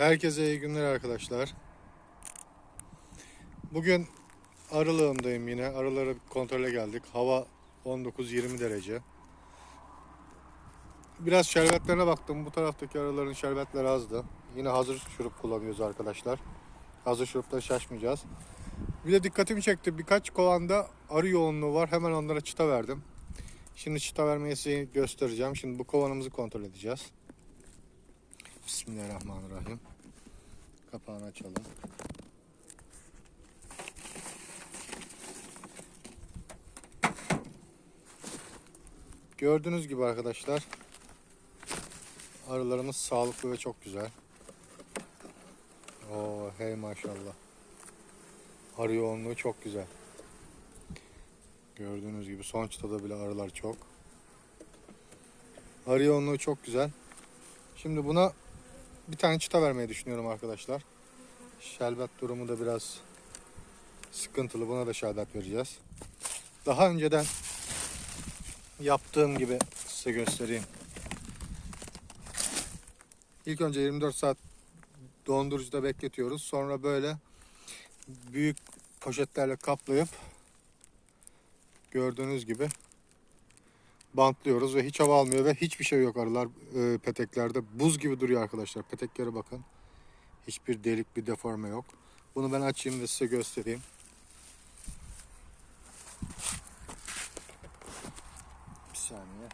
Herkese iyi günler arkadaşlar. Bugün arılığındayım yine. Arıları kontrole geldik. Hava 19-20 derece. Biraz şerbetlerine baktım. Bu taraftaki arıların şerbetleri azdı. Yine hazır şurup kullanıyoruz arkadaşlar. Hazır şurupta şaşmayacağız. Bir de dikkatimi çekti. Birkaç kovanda arı yoğunluğu var. Hemen onlara çıta verdim. Şimdi çıta vermeyi size göstereceğim. Şimdi bu kovanımızı kontrol edeceğiz. Bismillahirrahmanirrahim. Kapağını açalım. Gördüğünüz gibi arkadaşlar arılarımız sağlıklı ve çok güzel. Oo hey maşallah. Arı yoğunluğu çok güzel. Gördüğünüz gibi son çıtada bile arılar çok. Arı yoğunluğu çok güzel. Şimdi buna bir tane çıta vermeyi düşünüyorum arkadaşlar. Şerbet durumu da biraz sıkıntılı. Buna da şerbet vereceğiz. Daha önceden yaptığım gibi size göstereyim. İlk önce 24 saat dondurucuda bekletiyoruz. Sonra böyle büyük poşetlerle kaplayıp gördüğünüz gibi bantlıyoruz ve hiç hava almıyor ve hiçbir şey yok arılar e, peteklerde. Buz gibi duruyor arkadaşlar. Peteklere bakın. Hiçbir delik bir deforme yok. Bunu ben açayım ve size göstereyim. Bir saniye.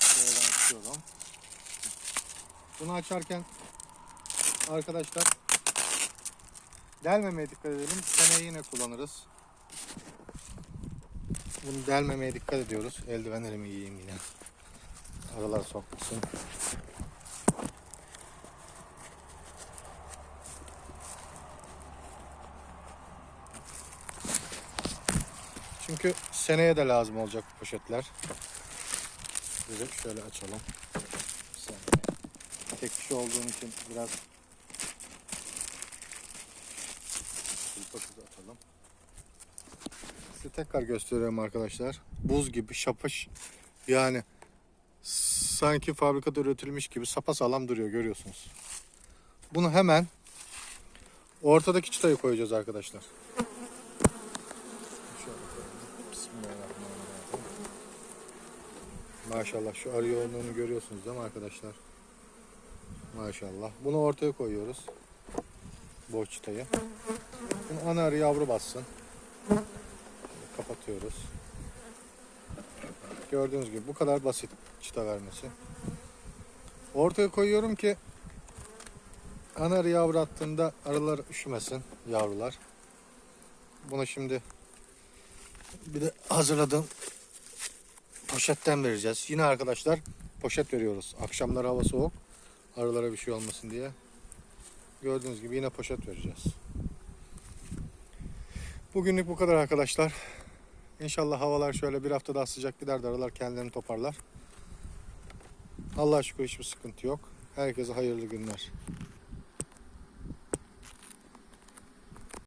Şöyle açıyorum. Bunu açarken arkadaşlar delmemeye dikkat edelim. Seneye yine kullanırız. Bunu delmemeye dikkat ediyoruz. Eldivenlerimi giyeyim yine. Aralar sokmasın. Çünkü seneye de lazım olacak bu poşetler. Şöyle açalım. Tek kişi olduğum için biraz Kulpasız atalım. Size tekrar gösteriyorum arkadaşlar. Buz gibi şapış yani sanki fabrikada üretilmiş gibi sapasağlam duruyor görüyorsunuz. Bunu hemen ortadaki çıtayı koyacağız arkadaşlar. Maşallah şu arı yoğunluğunu görüyorsunuz değil mi arkadaşlar? Maşallah. Bunu ortaya koyuyoruz. Boş çıtayı. Bunu ana arı yavru bassın. Şöyle kapatıyoruz. Gördüğünüz gibi bu kadar basit çıta vermesi. Ortaya koyuyorum ki ana arı yavru attığında arılar üşümesin yavrular. Bunu şimdi bir de hazırladığım poşetten vereceğiz. Yine arkadaşlar poşet veriyoruz. Akşamlar hava soğuk. Arılara bir şey olmasın diye. Gördüğünüz gibi yine poşet vereceğiz. Bugünlük bu kadar arkadaşlar. İnşallah havalar şöyle bir hafta daha sıcak gider de arılar kendilerini toparlar. Allah'a şükür hiçbir sıkıntı yok. Herkese hayırlı günler.